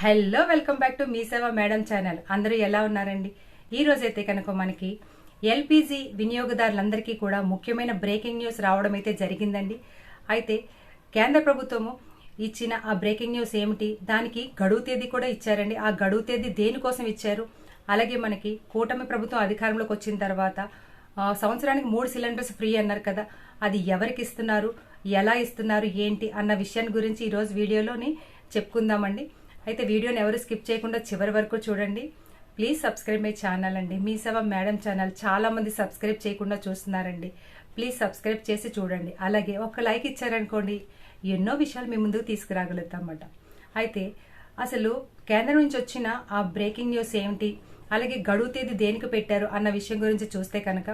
Hello welcome back to Mee Seva madam channel. అందరూ ఎలా ఉన్నారండి? ఈ రోజైతే కనుక మనకి ఎల్పిజి వినియోగదారులందరికీ కూడా ముఖ్యమైన బ్రేకింగ్ న్యూస్ రావడం అయితే జరిగిందండి. అయితే కేంద్ర ప్రభుత్వము ఇచ్చిన ఆ బ్రేకింగ్ న్యూస్ ఏమిటి? దానికి గడువు తేదీ కూడా ఇచ్చారండి. ఆ గడువు తేదీ దేనికోసం ఇచ్చారు? అలాగే మనకి కూటమి ప్రభుత్వం అధికారంలోకి వచ్చిన తర్వాత సంవత్సరానికి మూడు సిలిండర్స్ ఫ్రీ అన్నారు కదా అది ఎవరికి ఇస్తున్నారు? ఎలా ఇస్తున్నారు? ఏంటి? అన్న విషయాన్ని గురించి ఈరోజు వీడియోలోని చెప్పుకుందామండి. అయితే వీడియోని ఎవరు స్కిప్ చేయకుండా చివరి వరకు చూడండి. ప్లీజ్ సబ్స్క్రైబ్ మై ఛానల్ అండి. మీ సేవ మేడం ఛానల్ చాలామంది సబ్స్క్రైబ్ చేయకుండా చూస్తున్నారండి. ప్లీజ్ సబ్స్క్రైబ్ చేసి చూడండి. అలాగే ఒక లైక్ ఇచ్చారనుకోండి ఎన్నో విషయాలు మీ ముందుకు తీసుకురాగలుగుతామన్నమాట. అయితే అసలు కేంద్రం నుంచి వచ్చిన ఆ బ్రేకింగ్ న్యూస్ ఏమిటి అలాగే గడువు తేదీ దేనికి పెట్టారు అన్న విషయం గురించి చూస్తే కనుక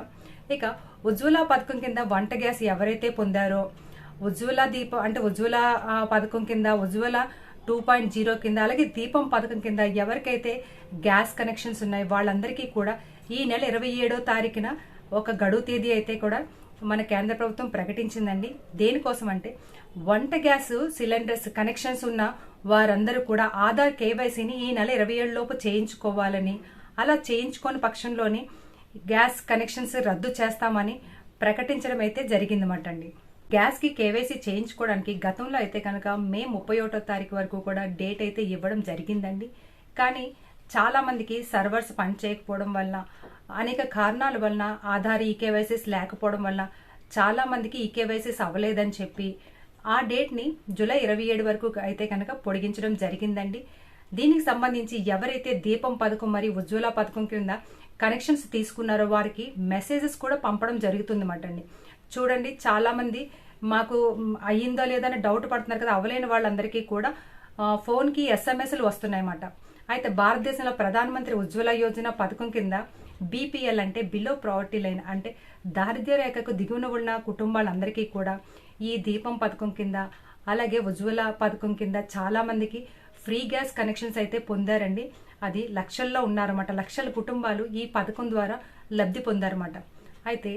ఇక ఉజ్వల పథకం కింద వంట గ్యాస్ ఎవరైతే పొందారో ఉజ్వల దీపం అంటే ఉజ్వల పథకం కింద ఉజ్వల టూ పాయింట్ జీరో కింద అలాగే దీపం పథకం కింద ఎవరికైతే గ్యాస్ కనెక్షన్స్ ఉన్నాయి వాళ్ళందరికీ కూడా ఈ నెల ఇరవై ఏడో తారీఖున ఒక గడువు తేదీ అయితే కూడా మన కేంద్ర ప్రభుత్వం ప్రకటించిందండి. దేనికోసం అంటే వంట గ్యాస్ సిలిండర్స్ కనెక్షన్స్ ఉన్న వారందరూ కూడా ఆధార్ కేవైసీని ఈ నెల ఇరవై ఏడులోపు చేయించుకోవాలని అలా చేయించుకోని పక్షంలోని గ్యాస్ కనెక్షన్స్ రద్దు చేస్తామని ప్రకటించడం అయితే జరిగిందన్నమాట అండి. గ్యాస్కి కేవైసీ చేయించుకోవడానికి గతంలో అయితే కనుక మే ముప్పై ఒకటో తారీఖు వరకు కూడా డేట్ అయితే ఇవ్వడం జరిగిందండి. కానీ చాలా మందికి సర్వర్స్ పనిచేయకపోవడం వల్ల అనేక కారణాల వలన ఆధార్ ఈకేవైసీస్ లేకపోవడం వల్ల చాలా మందికి ఈకేవైసీస్ అవ్వలేదని చెప్పి ఆ డేట్ని జూలై ఇరవై ఏడు వరకు అయితే కనుక పొడిగించడం జరిగిందండి. దీనికి సంబంధించి ఎవరైతే దీపం పథకం మరియు ఉజ్వల పథకం కింద కనెక్షన్స్ తీసుకున్నారో వారికి మెసేజెస్ కూడా పంపడం జరుగుతుందన్నమాట అండి. చూడండి చాలామంది మాకు అయ్యిందో లేదని డౌట్ పడుతున్నారు కదా అవలేని వాళ్ళందరికీ కూడా ఫోన్కి ఎస్ఎంఎస్లు వస్తున్నాయన్నమాట. అయితే భారతదేశంలో ప్రధానమంత్రి ఉజ్వల యోజన పథకం కింద బీపీఎల్ అంటే బిలో ప్రావర్టీ లైన్ అంటే దారిద్ర్య రేఖకు దిగువన ఉన్న కుటుంబాలందరికీ కూడా ఈ దీపం పథకం కింద అలాగే ఉజ్వల పథకం కింద చాలామందికి ఫ్రీ గ్యాస్ కనెక్షన్స్ అయితే పొందారండి. అది లక్షల్లో ఉన్నారన్నమాట. లక్షల కుటుంబాలు ఈ పథకం ద్వారా లబ్ధి పొందారన్నమాట. అయితే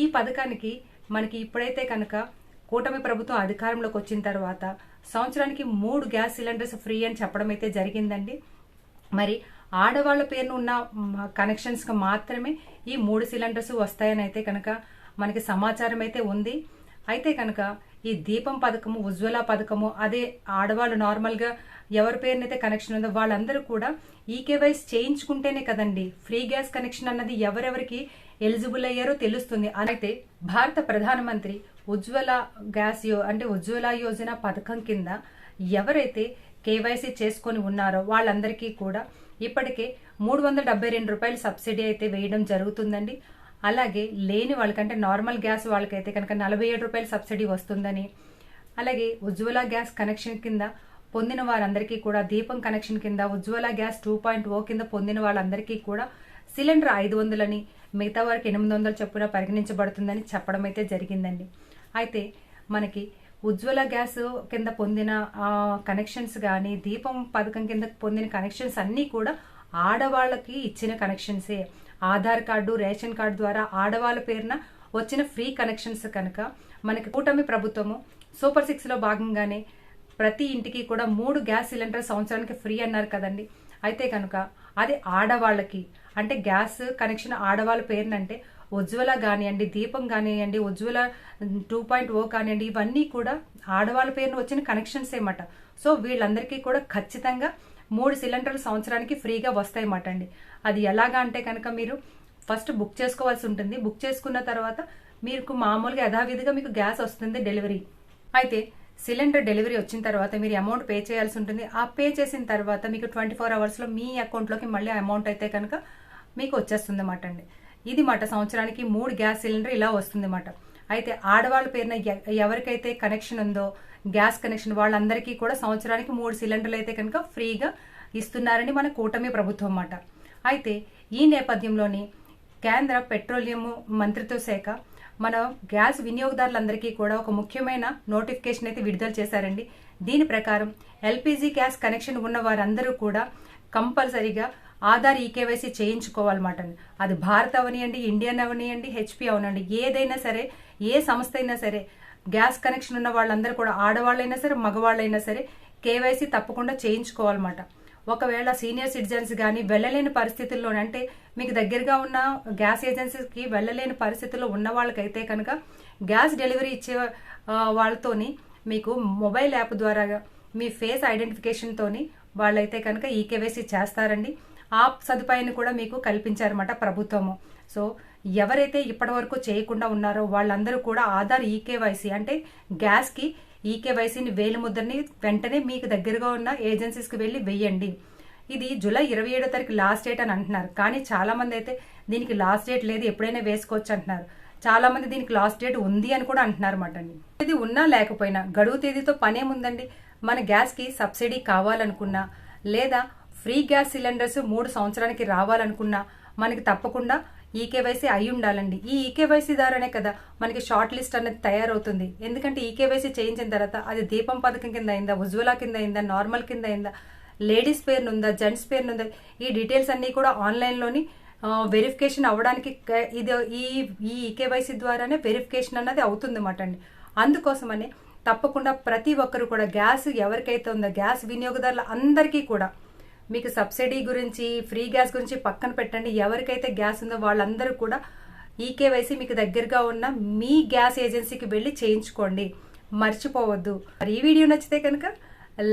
ఈ పథకానికి మనకి ఇప్పుడైతే కనుక కూటమి ప్రభుత్వం అధికారంలోకి వచ్చిన తర్వాత సంవత్సరానికి మూడు గ్యాస్ సిలిండర్స్ ఫ్రీ అని చెప్పడం అయితే జరిగిందండి. మరి ఆడవాళ్ళ పేరున ఉన్న కనెక్షన్స్కి మాత్రమే ఈ మూడు సిలిండర్స్ వస్తాయని అయితే కనుక మనకి సమాచారం అయితే ఉంది. అయితే కనుక ఈ దీపం పథకము ఉజ్వల పథకము అదే ఆడవాళ్ళు నార్మల్గా ఎవరి పేరునైతే కనెక్షన్ ఉందో వాళ్ళందరూ కూడా ఈకేవైస్ చేయించుకుంటేనే కదండి ఫ్రీ గ్యాస్ కనెక్షన్ అన్నది ఎవరెవరికి ఎలిజిబుల్ అయ్యారో తెలుస్తుంది. అయితే భారత ప్రధానమంత్రి ఉజ్వల గ్యాస్ యో అంటే ఉజ్వల యోజన పథకం కింద ఎవరైతే కేవైసీ చేసుకొని ఉన్నారో వాళ్ళందరికీ కూడా ఇప్పటికే మూడు వందల డెబ్బై రెండు రూపాయలు సబ్సిడీ అయితే వేయడం జరుగుతుందండి. అలాగే లేని వాళ్ళకంటే నార్మల్ గ్యాస్ వాళ్ళకైతే కనుక నలభై ఏడు రూపాయలు సబ్సిడీ వస్తుందని అలాగే ఉజ్వల గ్యాస్ కనెక్షన్ కింద పొందిన వారందరికీ కూడా దీపం కనెక్షన్ కింద Ujjwala gas two point O కింద పొందిన వాళ్ళందరికీ కూడా సిలిండర్ ఐదు వందలని మిగతా వారికి ఎనిమిది వందలు చొప్పున పరిగణించబడుతుందని చెప్పడం అయితే జరిగిందండి. అయితే మనకి ఉజ్వల గ్యాస్ కింద పొందిన కనెక్షన్స్ కానీ దీపం పథకం కింద పొందిన కనెక్షన్స్ అన్నీ కూడా ఆడవాళ్ళకి ఇచ్చిన కనెక్షన్సే. ఆధార్ కార్డు రేషన్ కార్డు ద్వారా ఆడవాళ్ళ పేరున వచ్చిన ఫ్రీ కనెక్షన్స్ కనుక మనకి కూటమి ప్రభుత్వము సూపర్ సిక్స్లో భాగంగానే ప్రతి ఇంటికి కూడా మూడు గ్యాస్ సిలిండర్ సంవత్సరానికి ఫ్రీ అన్నారు కదండి. అయితే కనుక అది ఆడవాళ్ళకి అంటే గ్యాస్ కనెక్షన్ ఆడవాళ్ళ పేరునంటే ఉజ్వల కానివ్వండి దీపం కానివ్వండి ఉజ్వల టూ పాయింట్ ఓ కానివ్వండి ఇవన్నీ కూడా ఆడవాళ్ళ పేరున వచ్చిన కనెక్షన్స్ ఏమట. సో వీళ్ళందరికీ కూడా ఖచ్చితంగా మూడు సిలిండర్లు సంవత్సరానికి ఫ్రీగా వస్తాయన్నమాట అండి. అది ఎలాగా అంటే కనుక మీరు ఫస్ట్ బుక్ చేసుకోవాల్సి ఉంటుంది. బుక్ చేసుకున్న తర్వాత మీకు మామూలుగా యథావిధిగా మీకు గ్యాస్ వస్తుంది డెలివరీ. అయితే సిలిండర్ డెలివరీ వచ్చిన తర్వాత మీరు అమౌంట్ పే చేయాల్సి ఉంటుంది. ఆ పే చేసిన తర్వాత మీకు ట్వంటీ ఫోర్ అవర్స్లో మీ అకౌంట్లోకి మళ్ళీ అమౌంట్ అయితే కనుక మీకు వచ్చేస్తుంది అన్నమాట అండి. ఇది మాట సంవత్సరానికి మూడు గ్యాస్ సిలిండర్ ఇలా వస్తుంది అన్నమాట. అయితే ఆడవాళ్ళ పేరున ఎ- ఎవరికైతే కనెక్షన్ ఉందో గ్యాస్ కనెక్షన్ వాళ్ళందరికీ కూడా సంవత్సరానికి మూడు సిలిండర్లు అయితే కనుక ఫ్రీగా ఇస్తున్నారని మన కూటమి ప్రభుత్వం అన్నమాట. అయితే ఈ నేపథ్యంలోని కేంద్ర పెట్రోలియం మంత్రిత్వ శాఖ మన గ్యాస్ వినియోగదారులందరికీ కూడా ఒక ముఖ్యమైన నోటిఫికేషన్ అయితే విడుదల చేశారండి. దీని ప్రకారం ఎల్పిజి గ్యాస్ కనెక్షన్ ఉన్న వారందరూ కూడా కంపల్సరీగా ఆధార్ ఈకేవైసీ చేయించుకోవాలన్నమాట అది భారత్ అవనియండి ఇండియన్ అవనియండి హెచ్పి అవనండి. ఏదైనా సరే ఏ సంస్థ అయినా సరే గ్యాస్ కనెక్షన్ ఉన్న వాళ్ళందరూ కూడా ఆడవాళ్ళైనా సరే మగవాళ్ళైనా సరే కేవైసీ తప్పకుండా చేయించుకోవాలన్నమాట. ఒకవేళ సీనియర్ సిటిజన్స్ కానీ వెళ్ళలేని పరిస్థితుల్లో అంటే మీకు దగ్గరగా ఉన్న గ్యాస్ ఏజెన్సీకి వెళ్ళలేని పరిస్థితుల్లో ఉన్న వాళ్ళకైతే కనుక గ్యాస్ డెలివరీ ఇచ్చే వాళ్ళతోని మీకు మొబైల్ యాప్ ద్వారా మీ ఫేస్ ఐడెంటిఫికేషన్తోని వాళ్ళైతే కనుక ఈకేవైసీ చేస్తారండి. ఆ సదుపాయాన్ని కూడా మీకు కల్పించారన్నమాట ప్రభుత్వము. సో ఎవరైతే ఇప్పటివరకు చేయకుండా ఉన్నారో వాళ్ళందరూ కూడా ఆధార్ ఈకేవైసీ అంటే గ్యాస్కి ఈకేవైసీని వేలి ముద్రని వెంటనే మీకు దగ్గరగా ఉన్న ఏజెన్సీస్కి వెళ్ళి వెయ్యండి. ఇది జూలై ఇరవై ఏడో తారీఖు లాస్ట్ డేట్ అని అంటున్నారు. కానీ చాలామంది అయితే దీనికి లాస్ట్ డేట్ లేదు ఎప్పుడైనా వేసుకోవచ్చు అంటున్నారు. చాలా మంది దీనికి లాస్ట్ డేట్ ఉంది అని కూడా అంటున్నారు మాట అండి. ఇది ఉన్నా లేకపోయినా గడువు తేదీతో పనేముందండి మన గ్యాస్కి సబ్సిడీ కావాలనుకున్నా లేదా ఫ్రీ గ్యాస్ సిలిండర్స్ మూడు సంవత్సరానికి రావాలనుకున్నా మనకి తప్పకుండా ఈకేవైసీ అయి ఉండాలండి. ఈ ఈకేవైసీ ద్వారానే కదా మనకి షార్ట్ లిస్ట్ అనేది తయారవుతుంది. ఎందుకంటే ఈకేవైసీ చేయించిన తర్వాత అది దీపం పథకం కింద అయిందా ఉజ్వల కింద అయిందా నార్మల్ కింద అయిందా లేడీస్ పేరును ఉందా జెంట్స్ పేరు ఉందా ఈ డీటెయిల్స్ అన్నీ కూడా ఆన్లైన్లోని వెరిఫికేషన్ అవ్వడానికి ఇది ఈ ఈ ఈకేవైసీ ద్వారానే వెరిఫికేషన్ అన్నది అవుతుంది అన్నమాట అండి. అందుకోసమని తప్పకుండా ప్రతి ఒక్కరు కూడా గ్యాస్ ఎవరికైతే ఉందో గ్యాస్ వినియోగదారుల అందరికీ కూడా మీకు సబ్సిడీ గురించి ఫ్రీ గ్యాస్ గురించి పక్కన పెట్టండి. ఎవరికైతే గ్యాస్ ఉందో వాళ్ళందరూ కూడా ఈకేవైసీ మీకు దగ్గరగా ఉన్న మీ గ్యాస్ ఏజెన్సీకి వెళ్ళి చేయించుకోండి. మర్చిపోవద్దు. మరి ఈ వీడియో నచ్చితే కనుక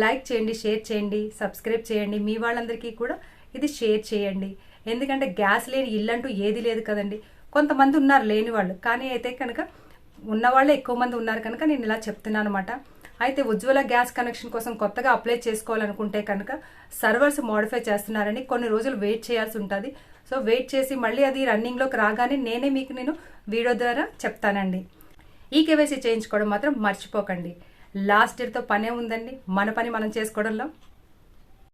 లైక్ చేయండి షేర్ చేయండి సబ్స్క్రైబ్ చేయండి. మీ వాళ్ళందరికీ కూడా ఇది షేర్ చేయండి. ఎందుకంటే గ్యాస్ లేని ఇల్లంటూ ఏది లేదు కదండి. కొంతమంది ఉన్నారు లేని వాళ్ళు. కానీ అయితే కనుక ఉన్నవాళ్ళే ఎక్కువ మంది ఉన్నారు కనుక నేను ఇలా చెప్తున్నాను అనమాట అయితే ఉజ్వల గ్యాస్ కనెక్షన్ కోసం కొత్తగా అప్లై చేసుకోవాలనుకుంటే కనుక సర్వర్స్ మోడిఫై చేస్తున్నారని కొన్ని రోజులు వెయిట్ చేయాల్సి ఉంటుంది. సో వెయిట్ చేసి మళ్ళీ అది రన్నింగ్లోకి రాగానే నేనే మీకు నేను వీడియో ద్వారా చెప్తానండి. ఈ కేవైసీ చేయించుకోవడం మాత్రం మర్చిపోకండి. లాస్ట్ ఇయర్తో పనే ఉందండి. మన పని మనం చేసుకోవడంలో.